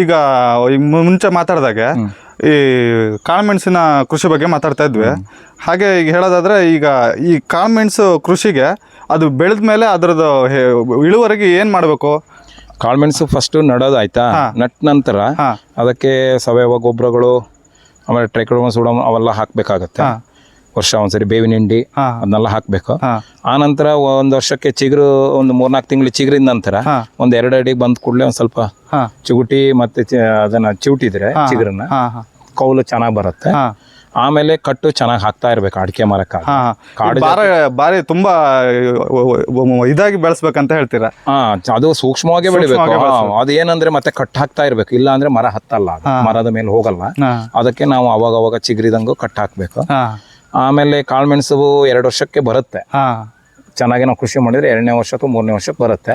ಈಗ ಮುಂಚೆ ಮಾತಾಡಿದಾಗ ಈ ಕಾಳುಮೆಣಸಿನ ಕೃಷಿ ಬಗ್ಗೆ ಮಾತಾಡ್ತಾ ಇದ್ವಿ. ಹಾಗೆ ಈಗ ಹೇಳೋದಾದ್ರೆ ಈಗ ಈ ಕಾಳುಮೆಣಸು ಕೃಷಿಗೆ ಅದು ಬೆಳೆದ ಮೇಲೆ ಅದರದ್ದು ಇಳುವರಿಗೆ ಏನು ಮಾಡಬೇಕು? ಕಾಳುಮೆಣಸು ಫಸ್ಟ್ ನಡೋದು ಆಯ್ತಾ? ನಟ್ ನಂತರ. ಅದಕ್ಕೆ ಸಾವಯವ ಗೊಬ್ಬರಗಳು ಆಮೇಲೆ ಟ್ರೈಕ್ರೋಮಸ್ ಉಡಮ್ ಅವೆಲ್ಲ ಹಾಕ್ಬೇಕಾಗತ್ತೆ. ವರ್ಷ ಒಂದ್ಸರಿ ಬೇವಿನ ಹಿಂಡಿ. ಅದನ್ನೆಲ್ಲ ಹಾಕ್ಬೇಕು. ಆ ನಂತರ ಒಂದು ವರ್ಷಕ್ಕೆ ಚಿಗುರು ಒಂದು ಮೂರ್ನಾಲ್ಕು ತಿಂಗಳು ಚಿಗುರಿದ ನಂತರ. ಒಂದ್ ಎರಡು ಅಡಿ ಬಂದ್ ಕೂಡಲೇ ಒಂದ್ ಸ್ವಲ್ಪ ಚಿಗುಟಿ ಮತ್ತೆ ಅದನ್ನ ಚಿವುಟಿದ್ರೆ ಚಿಗುರನ್ನ. ಕೌಲು ಚೆನ್ನಾಗಿ ಬರುತ್ತೆ. ಆಮೇಲೆ ಕಟ್ಟು ಚೆನ್ನಾಗಿ ಹಾಕ್ತಾ ಇರ್ಬೇಕು ಅಡಿಕೆ ಮರಕ್ಕ ಕಾಡು ಬಾರಿ ತುಂಬಾ ಇದಾಗಿ ಬೆಳೆಸ್ಬೇಕಂತ ಹೇಳ್ತೀರಾ? ಹಾ ಅದು ಸೂಕ್ಷ್ಮವಾಗಿ ಬೆಳಿಬೇಕು. ಅದು ಏನಂದ್ರೆ ಮತ್ತೆ ಕಟ್ ಹಾಕ್ತಾ ಇರ್ಬೇಕು. ಇಲ್ಲ ಅಂದ್ರೆ ಮರ ಹತ್ತಲ್ಲ. ಮರದ ಮೇಲೆ ಹೋಗಲ್ಲ. ಅದಕ್ಕೆ ನಾವು ಅವಾಗ ಅವಾಗ ಚಿಗುರಿದಂಗು ಕಟ್ ಹಾಕ್ಬೇಕು. ಆಮೇಲೆ ಕಾಳುಮೆಣಸು ಎರಡು ವರ್ಷಕ್ಕೆ ಬರುತ್ತೆ. ಹಾಂ. ಚೆನ್ನಾಗಿ ನಾವು ಕೃಷಿ ಮಾಡಿದ್ರೆ ಎರಡನೇ ವರ್ಷಕ್ಕೆ ಮೂರನೇ ವರ್ಷಕ್ಕೆ ಬರುತ್ತೆ.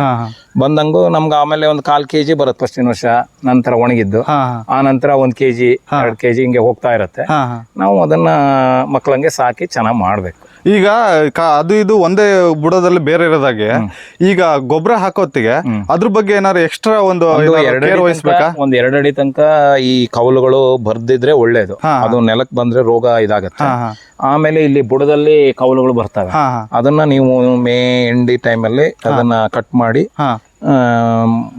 ಬಂದಂಗು ನಮ್ಗೆ ಆಮೇಲೆ ಒಂದು ಕಾಲ್ ಕೆಜಿ ಬರುತ್ತೆ ಫಸ್ಟಿನ ವರ್ಷ ನಂತರ ಒಣಗಿದ್ದು. ಆ ನಂತರ ಒಂದ್ ಕೆಜಿ ಎರಡು ಕೆಜಿ ಹಿಂಗೆ ಹೋಗ್ತಾ ಇರುತ್ತೆ. ನಾವು ಅದನ್ನ ಮಕ್ಕಳಂಗೆ ಸಾಕಿ ಚೆನ್ನಾಗಿ ಮಾಡ್ಬೇಕು. ಈಗ ಕ- ಅದು ಇದು ಒಂದೇ ಬುಡದಲ್ಲಿ ಬೇರೆ ಇರೋದಾಗೆ ಈಗ ಗೊಬ್ಬರ ಹಾಕೋತ್ತಿಗೆ ಅದ್ರ ಬಗ್ಗೆ ಏನಾದ್ರು ಎಕ್ಸ್ಟ್ರಾ ಒಂದು ಒಂದು ಏನಾದ್ರು ಎರಡು care ಅಡಿ ವಹಿಸ್ಬೇಕಾ? ತನಕ- ಒಂದ್ ಎರಡು ಅಡಿ ತನಕ ಈ ಕವಲುಗಳು ಬರ್ದಿದ್ರೆ ಒಳ್ಳೇದು. ಹಾ. ಅದು ನೆಲಕ್ ಬಂದ್ರೆ ರೋಗ ಇದಾಗತ್ತೆ. ಹಾ ಹಾ. ಆಮೇಲೆ ಇಲ್ಲಿ ಬುಡದಲ್ಲಿ ಕವಲುಗಳು ಬರ್ತವೆ. ಹಾ ಹಾ. ಅದನ್ನ ನೀವು ಮೇ ಎಂಡಿ ಟೈಮ್ ಅಲ್ಲಿ ಅದನ್ನ ಕಟ್ ಮಾಡಿ ಹಾ. ಆ,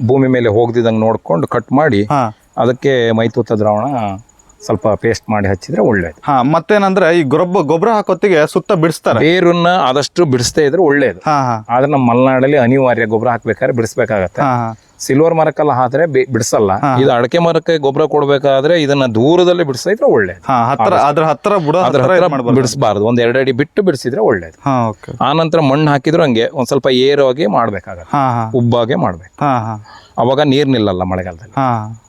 ಭೂಮಿ ಮೇಲೆ ಹೋಗ್ದಿದಂಗ್ ನೋಡ್ಕೊಂಡು ಕಟ್ ಮಾಡಿ ಹಾ. ಅದಕ್ಕೆ ಮೈತೂತ ದ್ರಾವಣ ಸ್ವಲ್ಪ ಪೇಸ್ಟ್ ಮಾಡಿ ಹಚ್ಚಿದ್ರೆ ಒಳ್ಳೇದು. ಹಾ ಮತ್ತೇನಂದ್ರೆ ಈ ಗೊಬ್ಬರ ಗೊಬ್ಬರ ಹಾಕೋತ್ತಿಗೆ ಸುತ್ತ ಬಿಡಿಸ್ತಾರೆ. ಬೇರನ್ನ ಆದಷ್ಟು ಬಿಡಿಸ್ತಾ ಇದ್ರೆ ಒಳ್ಳೇದು. ಹಾ ಹಾ. ಆದ್ರೆ ನಮ್ಮ ಮಲೆನಾಡಲ್ಲಿ ಅನಿವಾರ್ಯ ಗೊಬ್ಬರ ಹಾಕ್ಬೇಕಾದ್ರೆ ಬಿಡಿಸ್ಬೇಕಾಗತ್ತೆ. ಹಾ ಹಾ. ಸಿಲ್ವರ್ ಮರಕ್ಕೆಲ್ಲ ಹಾಕಿದ್ರೆ ಬಿ- ಬಿಡಿಸಲ್ಲ. ಇದು ಅಡಕೆ ಮರಕ್ಕೆ ಗೊಬ್ಬರ ಕೊಡ್ಬೇಕಾದ್ರೆ ಇದನ್ನ ದೂರದಲ್ಲಿ ಬಿಡಿಸಿದ್ರೆ ಒಳ್ಳೇದು. ಹಾ ಹತ್ರ ಅದ್ರ ಹತ್ರ ಬುಡ ಅದ್ರ ಹತ್ರ ಬಿಡಿಸಬಾರ್ದು. ಒಂದ್ ಎರಡು ಅಡಿ ಬಿಟ್ಟು ಬಿಡಿಸಿದ್ರೆ ಒಳ್ಳೇದು. ಹಾ ಓಕೆ. ಆ ನಂತರ ಮಣ್ಣು ಹಾಕಿದ್ರು ಹಂಗೆ ಒಂದ್ ಸ್ವಲ್ಪ ಏರೋಗಿ ಮಾಡ್ಬೇಕಾಗತ್ತೆ. ಹಾ ಹಾ. ಉಬ್ಬಾಗೆ ಮಾಡ್ಬೇಕು. ಹಾ ಹಾ. ಅವಾಗ ನೀರ್ ನಿಲ್ಲಲ್ಲ ಮಳೆಗಾಲದಲ್ಲಿ. ಹಾ.